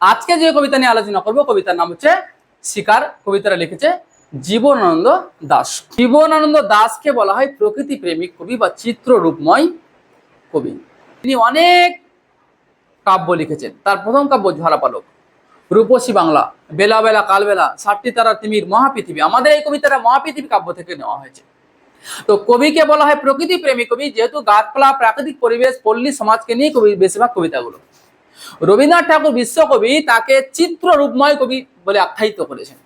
আজকে যে কবিতা নিয়ে আলোচনা করব, কবিতার নাম হচ্ছে শিকার। কবিতাটা লিখেছে জীবনানন্দ দাস। জীবনানন্দ দাসকে বলা হয় প্রকৃতি প্রেমিক কবি বা চিত্ররূপময় কবি। তিনি অনেক কাব্য লিখেছেন। তার প্রথম কাব্য ঝরাপালক রূপসী বাংলা, বেলা বেলা কালবেলা ষাটটি তারা তিমির, মহাপৃথিবী। আমাদের এই কবিতাটা মহাপৃথিবী কাব্য থেকে নেওয়া হয়েছে। তো কবিকে বলা হয় প্রকৃতি প্রেমী কবি, যেহেতু গাছপালা, প্রাকৃতিক পরিবেশ, পল্লী সমাজকে নিয়ে কবি বেশিরভাগ কবিতাগুলো। রবীন্দ্রনাথ ঠাকুর বিশ্বকবি তাকে চিত্ররূপময় কবি বলে আখ্যায়িত করেছেন।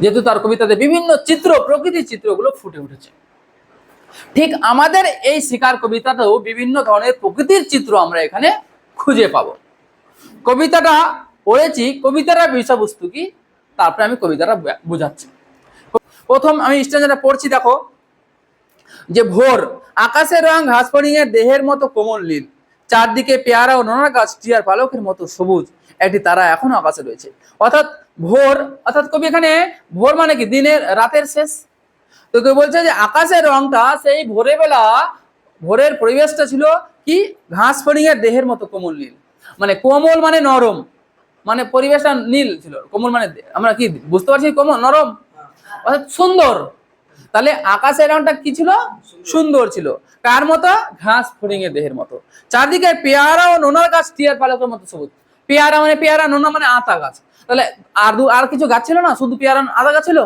যেহেতু তার কবিতাতে বিভিন্ন চিত্র, প্রকৃতির চিত্রগুলো ফুটে উঠেছে। ঠিক আমাদের এই শিকার কবিতাতেও বিভিন্ন ধরনের প্রকৃতির চিত্র আমরা এখানে খুঁজে পাবো। কবিতাটা পড়েছি কবিতাটার বিষয়বস্তু কি, তারপরে আমি কবিতাটা বোঝাচ্ছি। প্রথম আমি স্ট্যান্ডার্ডে পড়ছি, দেখো। যে ভোর, আকাশের রং ঘাস ফড়িংয়ের দেহের মতো কোমল নীল। চারদিকে পেয়ারা ও নোনা গাছ টিয়ার পালকের মতো সবুজ। একটি তারা এখনও আকাশে রয়েছে। অর্থাৎ ভোর, অর্থাৎ কবি এখানে ভোর মানে কি? দিনের, রাতের শেষ। তো কেউ বলছে যে আকাশের রংটা সেই ভোরে বেলা ভোরের পরিবেশটা ছিল কি? ঘাস ফড়িংয়ের দেহের মতো কোমল নীল। মানে কোমল মানে নরম। মানে পরিবেশটা নীল ছিল। কোমল মানে আমরা কি বুঝতে পারছি কোমল, নরম? অর্থাৎ সুন্দর। তাহলে আকাশের রংটা কি ছিল? সুন্দর ছিল। কার মতো? ঘাস ফড়িংয়ের দেহের মতো। চারদিকে পেয়ারা ও নোনার গাছ, টিয়ার পালকের মতো সবুজ। পেয়ারা মানে পেয়ারা, নোনা মানে আতা গাছ। তাহলে আর দু আর কিছু গাছ ছিল না? শুধু পেয়ারা আতা গাছ ছিল?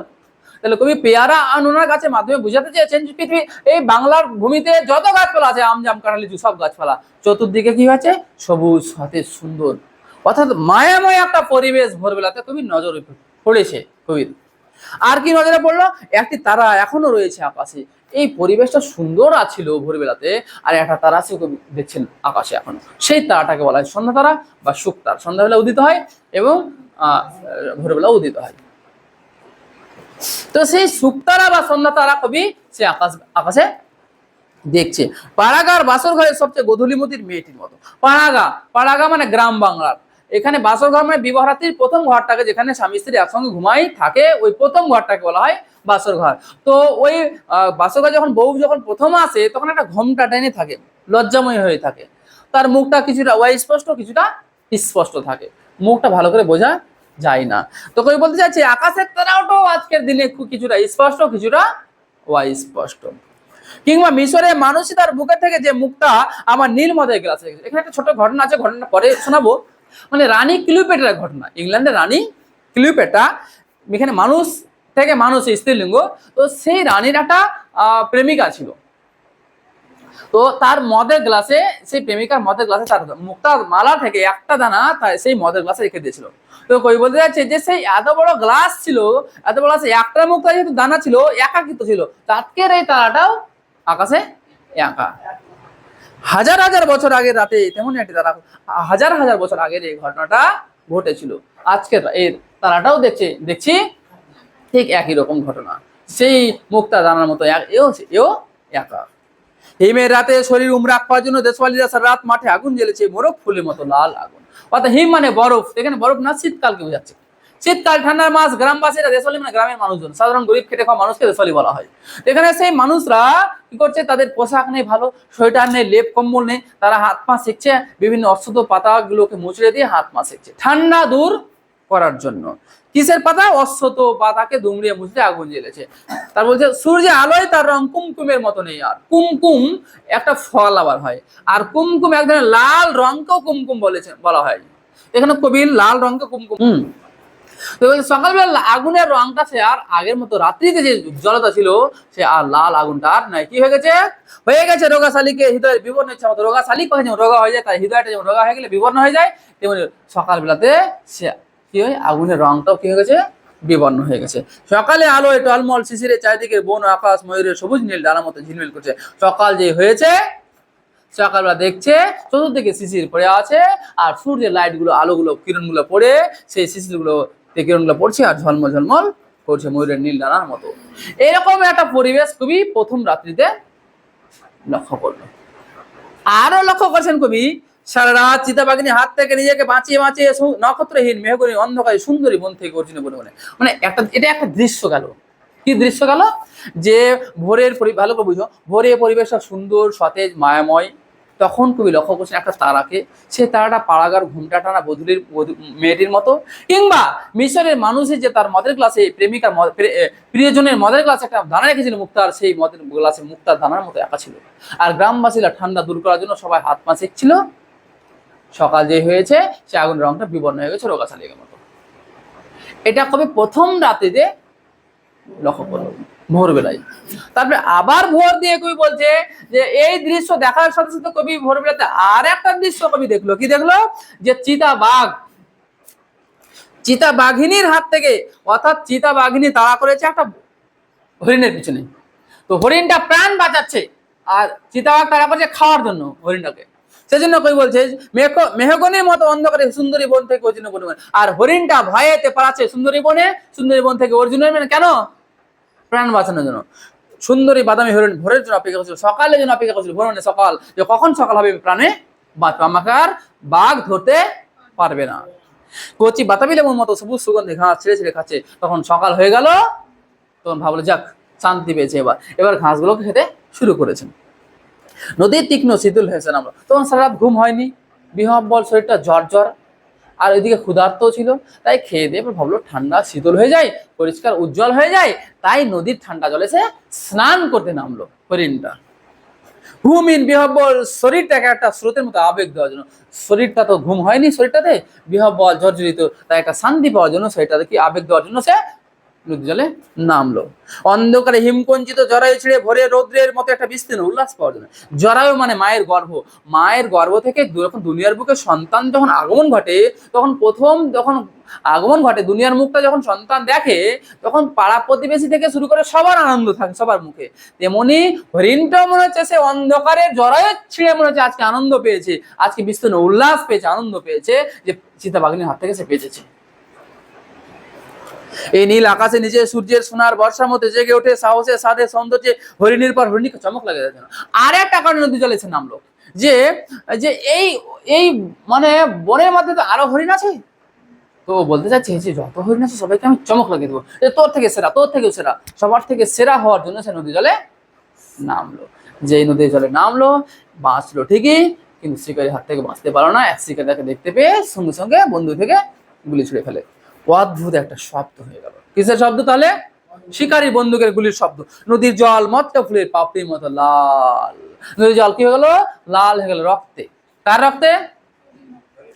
তাহলে কবি পেয়ারা আর নোনার গাছের মাধ্যমে বুঝাতে চেয়েছেন যে পৃথিবী, এই বাংলার ভূমিতে যত গাছপালা আছে আম জাম কাঁঠাল লিচু সব গাছপালা, চতুর্দিকে কি হয়েছে? সবুজ সতেজ সুন্দর। অর্থাৎ মায়াময় একটা পরিবেশ ভোরবেলাতে কবি নজর পড়েছে কবির। আর কি নজরে পড়ল? একটি তারা এখনও রয়েছে আকাশে। এই পরিবেশটা সুন্দর আছিল ভোরবেলাতে, আর একটা তারা কবি দেখছেন আকাশে এখনও। সেই তারাটাকে বলা হয় সন্ধ্যা তারা বা শুকতার সন্ধ্যাবেলা উদিত হয় এবং ভোরবেলা উদিত হয়। তো সেই শুকতারা বা সন্ধ্যা তারা কবি সে আকাশ, আকাশে দেখছে। পাড়াগার বাসর ঘরের সবচেয়ে গধূলিমতির মেয়েটির মতো। পাড়াগা পাড়াগা মানে গ্রাম বাংলার। এখানে বাসর ঘর মানে বিবাহরাত্রির প্রথম ঘরটাকে যেখানে স্বামী স্ত্রী একসঙ্গে ঘুমাই থাকে, ওই প্রথম ঘরটাকে বলা হয় বাসর ঘর তো ওই বাসর ঘর যখন বউ যখন প্রথম আসে, তখন একটা ঘোমটা টেনে থাকে, লজ্জাময় হয়ে থাকে। তার মুখটা কিছুটা স্পষ্ট কিছুটা স্পষ্ট থাকে। মুখটা ভালো করে বোঝা যায় না। তো কই বলতে চাইছি, আকাশের তারাওটাও আজকের দিনে কিছুটা স্পষ্ট কিছুটা স্পষ্ট কিংবা মিশরে মানুষই তার বুকের থেকে যে মুখটা আমার নীল মদের গ্লাসে এখানে একটা ছোট ঘটনা আছে ঘটনা পরে শোনাবো। মানে রানী ক্লিওপেট্রার ঘটনা। ইংল্যান্ডের রানী ক্লিওপেট্রা, এখানে মানুষ থেকে মানুষ স্ত্রীলিঙ্গ। তো সেই রানীর একটা প্রেমিকা ছিল। তো তার মদের গ্লাসে, সেই প্রেমিকার মদের গ্লাসে তার মুক্তার মালা থেকে একটা দানা তার সেই মদের গ্লাসে রেখে দিয়েছিল। তো কই বলতে যাচ্ছে যে সেই এত বড় গ্লাস ছিল, এত বড় গ্লাসে একটা মুক্তা যেহেতু দানা ছিল একাকিত ছিল তাকের এই তারাটাও আকাশে একা। হাজার হাজার বছর আগের রাতে তেমন একটি তারা, হাজার হাজার বছর আগের এই ঘটনাটা ঘটেছিল। আজকের এই তারাটাও দেখছে, দেখছি ঠিক একই রকম ঘটনা। সেই মুক্তা দানার মতো এক- এও এও একা। হিমের রাতে শরীর উম পাওয়ার জন্য দেশওয়ালিরা রাত মাঠে আগুন জ্বেলেছে, মোরগ ফুলের মতো লাল আগুন। অর্থাৎ হিম মানে বরফ, এখানে বরফ না, শীতকালকে বোঝাচ্ছে। শীতকাল ঠান্ডার মাস গ্রামবাসীরা দেশওয়ালি মানে গ্রামের মানুষজন, সাধারণ গরিব খেটে খাওয়া মানুষকে দেশওয়ালি বলা হয়। এখানে সেই মানুষরা কি করছে? তাদের পোশাক নেই ভালো, সোয়েটার নেই, লেপ কম্বল নেই, তারা হাত পা শিখছে বিভিন্ন অশ্বত পাতাগুলোকে মুচড়ে দিয়ে হাত পা শিখছে ঠান্ডা দূর করার জন্য। কিসের পাতা? অশ্বত পাতাকে দুমড়িয়ে মুছড়ে আগুন জ্বেলেছে। তার বলছে, সূর্যের আলোয় তার রং কুমকুমের মতো নেই আর। কুমকুম একটা ফল আবার হয়। আর কুমকুম এক ধরনের লাল রংকেও কুমকুম বলেছে, বলা হয়। এখানে কবির লাল রংকে কুমকুম তো সকালবেলা আগুনের রংটা সে আর আগের মতো রাত্রিতে যে জলতা ছিল, সে আর লাল আগুনটা আর নাই। কি হয়ে গেছে? হয়ে গেছে রোগা শালিকে হৃদয়ের বিবর্ণ ইচ্ছা মতো। রোগা শালিক কখন যেমন রোগা হয়ে যায় তাই হৃদয়টা যেমন রোগা হয়ে গেলে বিবর্ণ হয়ে যায়, তেমনি সকালবেলাতে সে কি হয়? আগুনের রংটাও কি হয়ে গেছে? বিবর্ণ হয়ে গেছে। সকালে আলোয় টলমল, শিশিরে চারিদিকে বন, আকাশ, ময়ূরের সবুজ নীল ডানা মতো ঝিলমিল করছে। সকাল যে হয়েছে, সকালবেলা দেখছে, চতুর্দিকে শিশির পড়ে আছে, আর সূর্যের লাইটগুলো আলোগুলো, কিরণগুলো পড়ে, সেই শিশিরগুলো কিরণগুলো পড়ছে আর ঝলমল ঝলমল করছে ময়ূরের নীল ডানার মতো। এরকম একটা পরিবেশ কবি প্রথম রাত্রিতে লক্ষ্য করল। আরও লক্ষ্য করছেন কবি, সারা রাত চিতাবাগিনী হাত থেকে নিজেকে বাঁচিয়ে বাঁচিয়ে নক্ষত্রহীন মেহগরী অন্ধকারী সুন্দরী বন থেকে অর্জুন বলে মনে মানে একটা এটা একটা দৃশ্য গেল। কি দৃশ্য গেল? যে ভোরের ভালো করে বুঝো। ভোরের পরিবেশটা সুন্দর, সতেজ, মায়াময়। তখন কবি লক্ষ্য করছেন একটা তারাকে, সে তারাটা পাড়াগার ঘুমটা টানা বধুলির মেয়েটির মতো। কিংবা মিশরের মানুষের যে তার মদের গ্লাসে, প্রেমিকার প্রিয়জনের মদের গ্লাসে একটা দানা রেখেছিল মুক্তার, সেই মদের গ্লাসে মুক্তার দানার মতো একা ছিল। আর গ্রামবাসীরা ঠান্ডা দূর করার জন্য সবাই হাত পা সেঁকছিল সকাল যে হয়েছে, সে আগুন রংটা বিবর্ণ হয়ে গেছে, রোগা মতো এটা কবি প্রথম রাতে যে লক্ষ্য করল ভোরবেলায়। তারপরে আবার ভোর দিয়ে কবি বলছে যে, এই দৃশ্য দেখার সাথে সাথে কবি ভোরবেলাতে আর একটা দৃশ্য কবি দেখল। কি দেখল? যে চিতা বাঘ চিতা বাঘিনীর হাত থেকে, অর্থাৎ চিতা বাঘিনী তাড়া করেছে একটা হরিণের পিছনে। তো হরিণটা প্রাণ বাঁচাচ্ছে আর চিতাবাঘ তাড়া করছে খাওয়ার জন্য হরিণটাকে। সেজন্য কই বলছে মেহগনির মতো অন্ধকারে সুন্দরী বন থেকে অর্জুন আর হরিণটা ভয়েতে পালাচ্ছে সুন্দরী বনে, সুন্দরী বন থেকে অর্জুন কেন? প্রাণ বাঁচানোর জন্য। সুন্দরী বাদামি হরিণ ভোরের জন্য অপেক্ষা করছিল, সকালের জন্য অপেক্ষা করছিল ভোর মানে সকাল, যে কখন সকাল হবে প্রাণে বাঁচবে? আমাকে আর বাঘ ধরতে পারবে না। কচি বাতাবি লেবুর মতো সবুজ সুগন্ধি ঘাস ছেড়ে ছেড়ে খাচ্ছে। তখন সকাল হয়ে গেল, তখন ভাবলো যাক, শান্তি পেয়েছে এবার। এবার ঘাসগুলোকে খেতে শুরু করেছেন। নদীর তীক্ষ্ণ শীতল হয়েছেন আমরা। তখন সারা ঘুম হয়নি। বিহব্বল শরীরটা জ্বর জ্বর আর ওইদিকে ক্ষুধার্ত ছিল, তাই খেয়ে দিয়ে ভাবলো ঠান্ডা শীতল হয়ে যায়, পরিষ্কার উজ্জ্বল হয়ে যায়, তাই নদীর ঠান্ডা জলে সে স্নান করতে নামলো হরিণটা। ঘুমিন বিহব্বল শরীরটাকে একটা স্রোতের মতো আবেগ দেওয়ার জন্য। শরীরটা তো ঘুম হয়নি শরীরটাতে, বিহব্বল জর্জরিত তাই একটা শান্তি পাওয়ার জন্য শরীরটাতে কি আবেগ দেওয়ার জন্য সে নদী জলে নামলো। অন্ধকারে হিমকঞ্চিত জরায়ু ছিঁড়ে ভোরে রৌদ্রের মতো একটা বিস্তীর্ণ উল্লাস পাওয়ার জন্য জরায়ু মানে মায়ের গর্ভ। মায়ের গর্ভ থেকে যখন দুনিয়ার বুকে সন্তান যখন আগমন ঘটে, তখন প্রথম যখন আগমন ঘটে, দুনিয়ার মুখটা যখন সন্তান দেখে, তখন পাড়া প্রতিবেশী থেকে শুরু করে সবার আনন্দ থাকে, সবার মুখে। তেমনি হরিণটাও মনে হচ্ছে সে অন্ধকারে জরায়ু ছিঁড়ে মনে হচ্ছে, আজকে আনন্দ পেয়েছে, আজকে বিস্তীর্ণ উল্লাস পেয়েছে, আনন্দ পেয়েছে যে চিতাবাগিনীর হাত থেকে সে বেঁচেছে। এই নীল আকাশে নিচে সূর্যের সোনার বর্ষার মধ্যে জেগে ওঠে, সাহসে সাধে সৌন্দর্যে হরিণীর পর হরিণীকে চমক লাগে যেন আর একটা কারণে নদী জলে এসে নামলো, যে যে এই এই মানে বনের মধ্যে তো আরও হরিণ আছে? তো বলতে চাচ্ছে যে, যত হরিণ আছে সবাইকে আমি চমক লাগিয়ে দেবো। যে তোর থেকে সেরা, তোর থেকে সেরা, সবার থেকে সেরা হওয়ার জন্য সে নদী জলে নামলো। যে নদীর জলে নামলো, বাঁচলো ঠিকই, কিন্তু শিকারির হাত থেকে বাঁচতে পারল না। এক শিকারি তাকে দেখতে পেয়ে সঙ্গে সঙ্গে বন্ধু থেকে গুলি ছুড়ে ফেলে। অদ্ভুত একটা শব্দ হয়ে গেল। কিসের শব্দ তাহলে? শিকারী বন্দুকের গুলির শব্দ। নদীর জল, মত্তা ফুলের পাপড়ির মতো লাল। নদীর জল কি হয়ে গেল? লাল হয়ে গেল রক্তে। কার রক্তে?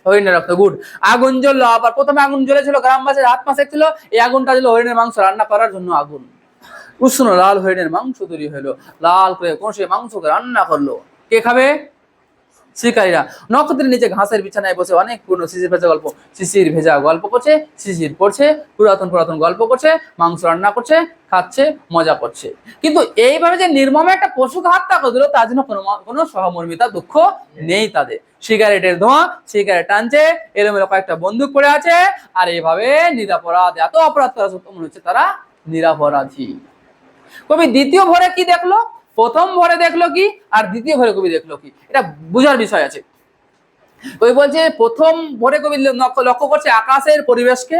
হরিণের রক্ত, গুড। আগুন জ্বললো, আবার প্রথমে আগুন জ্বলেছিল, গ্রামবাসীর হাত মাসে ছিল এই আগুনটা ছিল হরিণের মাংস রান্না করার জন্য আগুন। উষ্ণ লাল হরিণের মাংস তৈরি হলো। লাল করে কষে মাংসকে রান্না করল। কে খাবে? শিকারীরা। নক্ষত্রের নিচে ঘাসের বিছানায় বসে অনেক পুরনো শিশির ভেজা গল্প। শিশির ভেজা গল্প করছে, শিশির পড়ছে, পুরাতন পুরাতন গল্প করছে, মাংস রান্না করছে, খাচ্ছে, মজা করছে। কিন্তু এইভাবে যে নির্মমে একটা পশুকে হত্যা করে দিল, তার জন্য কোনো কোনো সহমর্মিতা, দুঃখ নেই তাদের। সিগারেটের ধোঁয়া সিগারেট টানছে, এলোমেলো কয়েকটা বন্দুক পড়ে আছে, আর এইভাবে নিরাপরাধ, এত অপরাধ করা সত্য মনে হচ্ছে তারা নিরাপরাধী। কবি দ্বিতীয় ভরে কি দেখল? প্রথম ভরে দেখল কি, আর দ্বিতীয় ভরে কবি দেখল কি? এটা বোঝার বিষয় আছে। ওই বলছে, প্রথম ভরে কবি লক্ষ্য করছে আকাশের পরিবেশকে।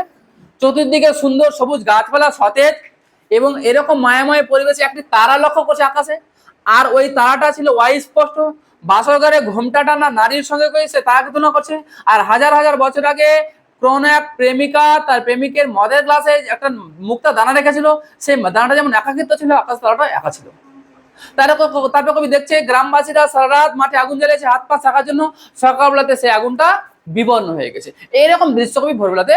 চতুর্দিকে সুন্দর সবুজ গাছপালা, সতেজ এবং এরকম মায়াময় পরিবেশে একটি তারা লক্ষ্য করছে আকাশে। আর ওই তারাটা ছিল স্পষ্ট বাসরঘরে ঘোমটা টানা নারীর সঙ্গে করে সে তারাকে তুলনা করছে। আর হাজার হাজার বছর আগে কোন প্রেমিকা, তার প্রেমিকের মদের গ্লাসে একটা মুক্তা দানা রেখেছিল। সেই দানাটা যেমন একাকিত্ব ছিল, আকাশ তারাটা একা ছিল। তারপর কবি দেখছে, গ্রামবাসীরা সারা রাত মাঠে আগুন জ্বালিয়েছে, হাত পা জন্য সকালবেলাতে আগুনটা বিবর্ণ হয়ে গেছে। এইরকম দৃশ্য কবি ভোরবেলাতে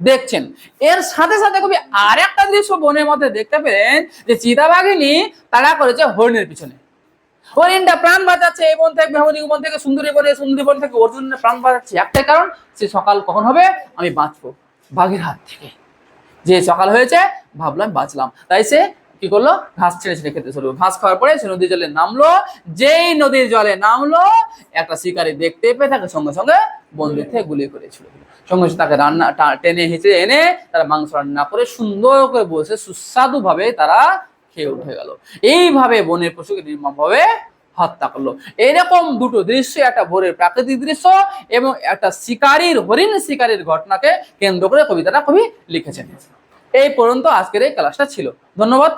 দেখছেন। এর সাথে সাথে কবি আর একটা দৃশ্য বনের মধ্যে দেখতে পেলেন, যে চিতাবাঘিনী তারা করেছে হরিণের পিছনে। হরিণটা প্রাণ বাঁচাচ্ছে, এই বন থেকে মেহমনি বন থেকে, সুন্দরী বনে, সুন্দরী বন থেকে, অর্জুনের প্রাণ বাঁচাচ্ছে। একটাই কারণ, সে সকাল কখন হবে? আমি বাঁচবো। বাঘের হাত থেকে। যে সকাল হয়েছে, ভাবলাম বাঁচলাম। তাই সে কি করল? ঘাস ছেড়ে ছেড়ে খেতে শুরু। ঘাস খাওয়ার পরে সে নদীর জলে নামলো। যেই নদীর জলে নামলো, একটা শিকারী দেখতে পেয়ে তাকে সঙ্গে সঙ্গে বন্দুক থেকে গুলি করেছিল সঙ্গে সঙ্গে তাকে রান্না টেনে হেঁচে এনে তারা মাংস রান্না করে সুন্দর করে বসে সুস্বাদু ভাবে তারা খেয়ে উঠে গেল। এইভাবে বনের পশুকে নির্মমভাবে হত্যা করল। এরকম দুটো দৃশ্য, একটা ভোরের প্রাকৃতিক দৃশ্য এবং একটা শিকারীর, হরিণ শিকারীর ঘটনাকে কেন্দ্র করে কবিতাটা কবি লিখেছেন। এই পর্যন্ত আজকের এই ক্লাসটা ছিল। ধন্যবাদ।